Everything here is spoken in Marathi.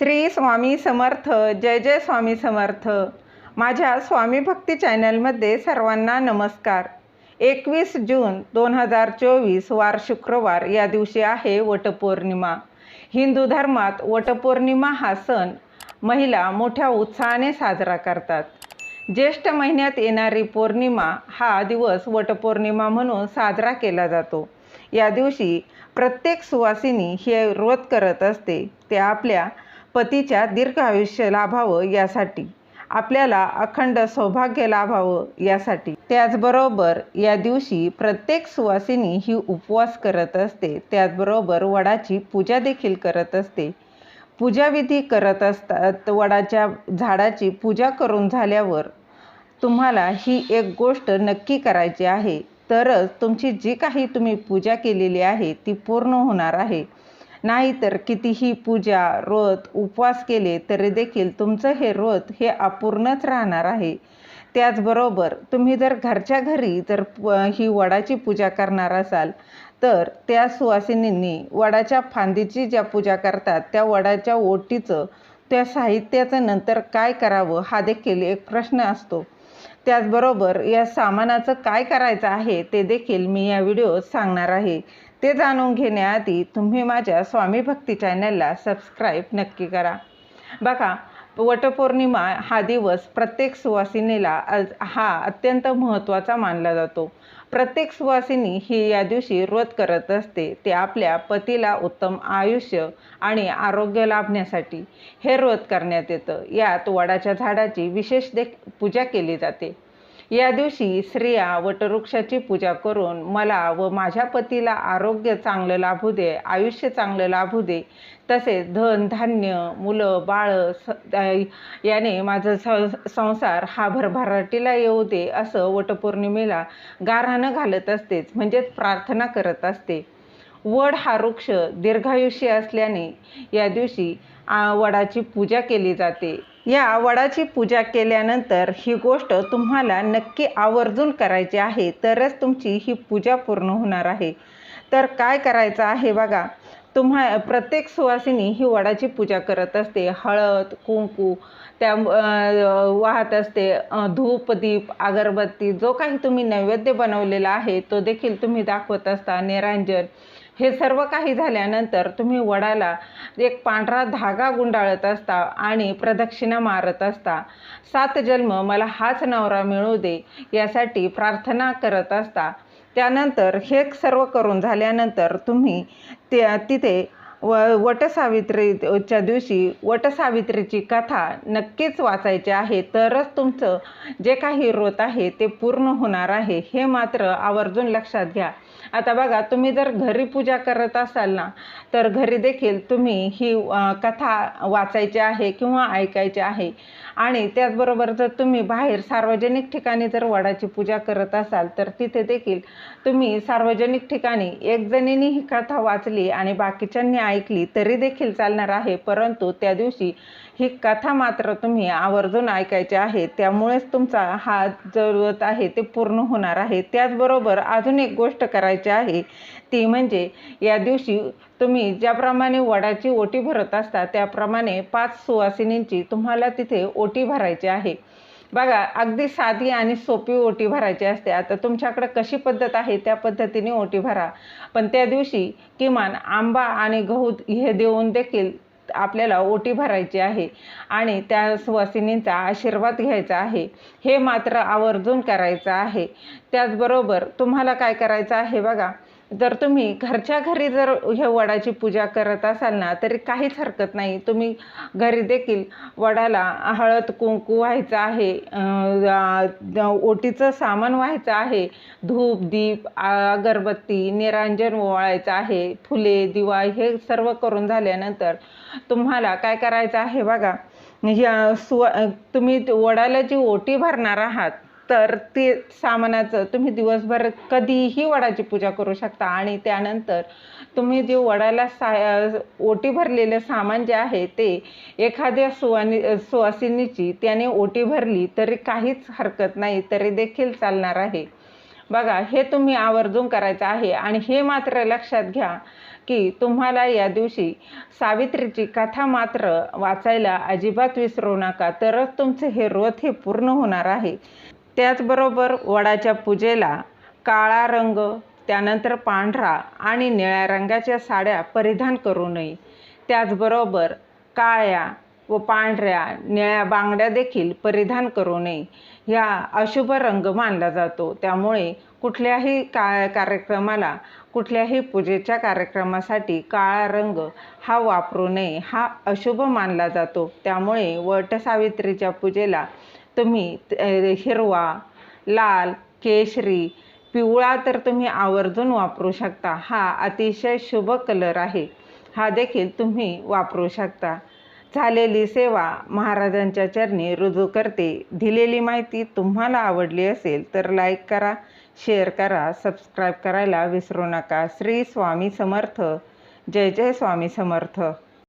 श्री स्वामी समर्थ जय जय स्वामी समर्थ. माझ्या स्वामी भक्ती चॅनलमध्ये सर्वांना नमस्कार. एकवीस जून दोन हजार चोवीस वार शुक्रवार या दिवशी आहे वटपौर्णिमा. हिंदू धर्मात वटपौर्णिमा हा सण महिला मोठ्या उत्साहाने साजरा करतात. ज्येष्ठ महिन्यात येणारी पौर्णिमा हा दिवस वटपौर्णिमा म्हणून साजरा केला जातो. या दिवशी प्रत्येक सुवासिनी हे व्रत करत असते. ते आपल्या पतीच्या दीर्घ आयुष्य लाभावं यासाठी. आपल्याला अखंड सौभाग्य लाभावं यासाठी. त्याचबरोबर या दिवशी प्रत्येक सुवासिनी ही उपवास करत असते. त्याचबरोबर वडाची पूजा देखील करत असते. पूजाविधी करत असतात. वडाच्या झाडाची पूजा करून झाल्यावर तुम्हाला ही एक गोष्ट नक्की करायची आहे. तरच तुमची जी काही तुम्ही पूजा केलेली आहे ती पूर्ण होणार आहे. नाहीतर कितीही पूजा व्रत उपवास केले तरी देखील तुमचं हे व्रत हे अपूर्णच राहणार आहे. त्याचबरोबर तुम्ही जर घरच्या घरी जर ही वडाची पूजा करणार असाल तर त्या सुवासिनींनी वडाच्या फांदीची ज्या पूजा करतात त्या वडाच्या ओटीचं त्या साहित्याचं नंतर काय करावं हा देखील एक प्रश्न असतो. त्याचबरोबर या सामानाचं काय करायचं आहे ते देखील मी या व्हिडिओत सांगणार आहे. ते जाणून घेण्याआधी तुम्ही माझ्या स्वामी भक्ती चॅनलला सबस्क्राईब नक्की करा. बघा वटपौर्णिमा हा दिवस प्रत्येक सुवासिनीला हा अत्यंत महत्त्वाचा मानला जातो. प्रत्येक सुवासिनी ही या दिवशी व्रत करत असते. ते आपल्या पतीला उत्तम आयुष्य आणि आरोग्य लाभण्यासाठी हे व्रत करण्यात येतं. यात वडाच्या झाडाची विशेष देख पूजा केली जाते. या दिवशी स्त्रिया वटवृक्षाची पूजा करून मला व माझ्या पतीला आरोग्य चांगलं लाभू दे आयुष्य चांगलं लाभू दे तसेच धन धान्य मुलं बाळं स याने माझं स संसार हा भरभराटीला येऊ दे असं वटपौर्णिमेला गाऱ्हाणं घालत असतेच म्हणजेच प्रार्थना करत असते. वड हा वृक्ष दीर्घायुष्य असल्याने या दिवशी वडाची पूजा केली जाते. या वडाची पूजा केल्यानंतर ही गोष्ट तुम्हाला नक्की आवर्जून करायची आहे तरच तुमची ही पूजा पूर्ण होणार आहे. तर काय करायचं आहे बघा तुम्हा प्रत्येक सुवासिनी ही वडाची पूजा करत असते. हळद कुंकू त्या वाहत असते. धूप दीप अगरबत्ती जो काही तुम्ही नैवेद्य बनवलेला आहे तो देखील तुम्ही दाखवत असता. निरांजन हे सर्व काही झाल्यानंतर तुम्ही वडाला एक पांढरा धागा गुंडाळत असता आणि प्रदक्षिणा मारत असता. सात जन्म मला हाच नवरा मिळू दे यासाठी प्रार्थना करत असता. त्यानंतर हे सर्व करून झाल्यानंतर तुम्ही त्या तिथे व वटसावित्रीच्या दिवशी वटसावित्रीची कथा नक्कीच वाचायची आहे. तरच तुमचं जे काही व्रत आहे ते पूर्ण होणार आहे. हे मात्र आवर्जून लक्षात घ्या. आता बघा तुम्ही जर घरी पूजा करत असाल ना तर घरी देखील तुम्ही ही कथा वाचायची आहे किंवा ऐकायची आहे. आणि त्याचबरोबर जर तुम्ही बाहेर सार्वजनिक ठिकाणी जर वडाची पूजा करत असाल तर तिथे देखील तुम्ही सार्वजनिक ठिकाणी एकजणीने ही कथा वाचली आणि बाकीच्यांनी ऐकली तरी देखील चालणार आहे. परंतु त्या दिवशी ही कथा मात्र तुम्ही आवर्जून ऐकायची आहे. त्यामुळेच तुमचा हा जरूरत आहे ते पूर्ण होणार आहे. त्याचबरोबर अजून एक गोष्ट करायची आहे. ती म्हणजे या दिवशी तुम्ही ज्याप्रमाणे वडाची ओटी भरत असता त्याप्रमाणे पाच सुवासिनींची तुम्हाला तिथे ओटी भरायची आहे. बघा अगदी साधी आणि सोपी ओटी भरायची असते. आता तुमच्याकडे कशी पद्धत आहे त्या पद्धतीने ओटी भरा. पण त्या दिवशी किमान आंबा आणि गहू हे देऊन देखील आपल्याला ओटी भरायची आहे आणि त्या सुवासिनींचा आशीर्वाद घ्यायचा आहे. हे मात्र आवर्जून करायचं आहे. त्याचबरोबर तुम्हाला काय करायचं आहे बघा? जर तुम्ही घरच्या घरी जर हे वडाची पूजा करत असाल ना तरी काहीच हरकत नाही. तुम्ही घरी देखील वडाला हळद कुंकू व्हायचं आहे ओटीचं सामान व्हायचं आहे धूप दीप अगरबत्ती निरांजन ओवाळायचं आहे फुले दिवा हे सर्व करून झाल्यानंतर तुम्हाला काय करायचं आहे बघा या स्व तुम्ही वडाला जी ओटी भरणार आहात तर ते सामानाचं तुम्ही दिवसभर कधीही वडाची पूजा करू शकता. आणि त्यानंतर तुम्ही जे वडाला सा ओटी भरलेलं सामान जे आहे ते एखाद्या सुवानी सुवासिनीची त्याने ओटी भरली तरी काहीच हरकत नाही तरी देखील चालणार आहे. बघा हे तुम्ही आवर्जून करायचं आहे. आणि हे मात्र लक्षात घ्या की तुम्हाला या दिवशी सावित्रीची कथा मात्र वाचायला अजिबात विसरू नका. तरच तुमचे हे व्रत हे पूर्ण होणार आहे. त्याचबरोबर वडाच्या पूजेला काळा रंग त्यानंतर पांढरा आणि निळ्या रंगाच्या साड्या परिधान करू नये त्याचबरोबर काळ्या व पांढऱ्या निळ्या बांगड्या देखील परिधान करू नये ह्या अशुभ रंग मानला जातो. त्यामुळे कुठल्याही का कार्यक्रमाला कुठल्याही पूजेच्या कार्यक्रमासाठी काळा रंग हा वापरू नये हा अशुभ मानला जातो. त्यामुळे वटसावित्रीच्या पूजेला तुम्ही हिरवा लाल केशरी पिवळा तर तुम्ही आवर्जून वापरू शकता. हा अतिशय शुभ कलर आहे. हा देखील तुम्ही वापरू शकता. झालेली सेवा महाराजांच्या चरणी रुजू करते. दिलेली माहिती तुम्हाला आवडली असेल तर लाईक करा शेअर करा सबस्क्राईब करायला विसरू नका. श्री स्वामी समर्थ. जय जय स्वामी समर्थ.